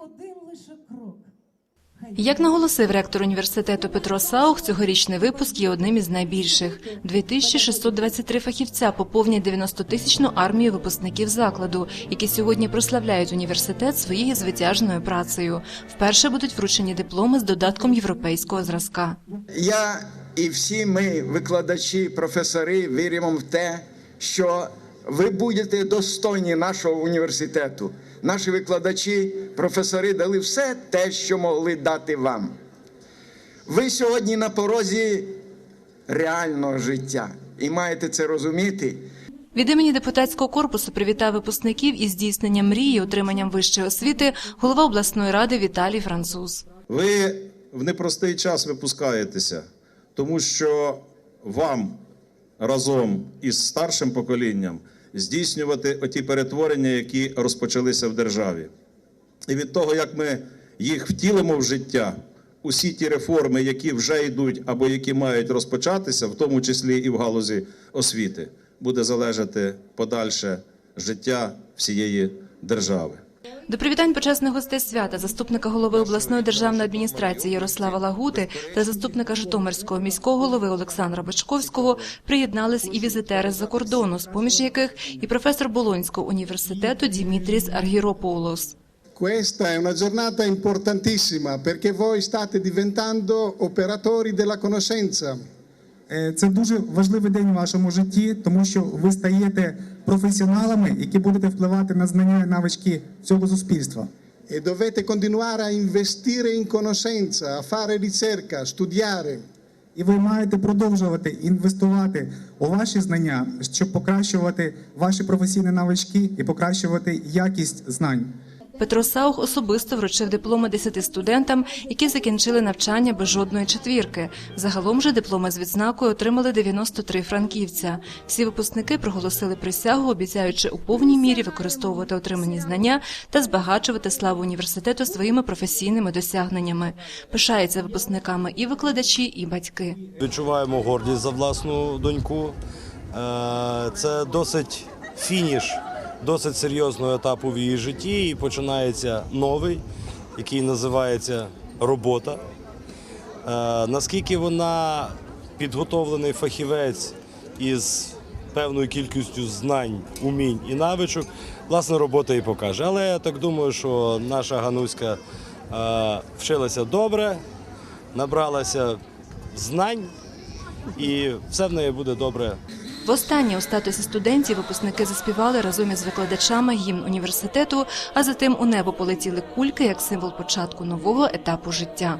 один лише крок. Як наголосив ректор університету Петро Саух, цьогорічний випуск є одним із найбільших. 2623 фахівця поповнять 90-тисячну армію випускників закладу, які сьогодні прославляють університет своєю звитяжною працею. Вперше будуть вручені дипломи з додатком європейського зразка. Я і всі ми, викладачі, професори, віримо в те, що ви будете достойні нашого університету. Наші викладачі, професори дали все те, що могли дати вам. Ви сьогодні на порозі реального життя і маєте це розуміти. Від імені депутатського корпусу привітав випускників із здійсненням мрії, отриманням вищої освіти, голова обласної ради Віталій Француз. Ви в непростий час випускаєтеся, тому що вам разом із старшим поколінням здійснювати оті перетворення, які розпочалися в державі. І від того, як ми їх втілимо в життя, усі ті реформи, які вже йдуть або які мають розпочатися, в тому числі і в галузі освіти, буде залежати подальше життя всієї держави. До привітань почесних гостей свята заступника голови обласної державної адміністрації Ярослава Лагути та заступника Житомирського міського голови Олександра Бочковського приєднались і візитери з-за кордону, з поміж яких і професор Болонського університету Дімітріс Аргірополос. Questa è una giornata importantissima perché voi state diventando operatori della conoscenza. Е, Це дуже важливий день у вашому житті, тому що ви стаєте професіоналами, які будете впливати на знання і навички цього суспільства. E dovete continuare a investire in conoscenza, a fare ricerca, studiare. І ви маєте продовжувати інвестувати у ваші знання, щоб покращувати ваші професійні навички і покращувати якість знань. Петро Саух особисто вручив дипломи 10 студентам, які закінчили навчання без жодної четвірки. Загалом же дипломи з відзнакою отримали 93 франківця. Всі випускники проголосили присягу, обіцяючи у повній мірі використовувати отримані знання та збагачувати славу університету своїми професійними досягненнями. Пишаються випускниками і викладачі, і батьки. Відчуваємо гордість за власну доньку. Е, Це досить фініш досить серйозного етапу в її житті і починається новий, який називається робота. Е, Наскільки вона підготовлений фахівець із певною кількістю знань, умінь і навичок, власне, робота і покаже. Але я так думаю, що наша Гануська е, вчилася добре, набралася знань, і все в неї буде добре Востаннє у статусі студентів випускники заспівали разом із викладачами гімн університету, а затим у небо полетіли кульки як символ початку нового етапу життя.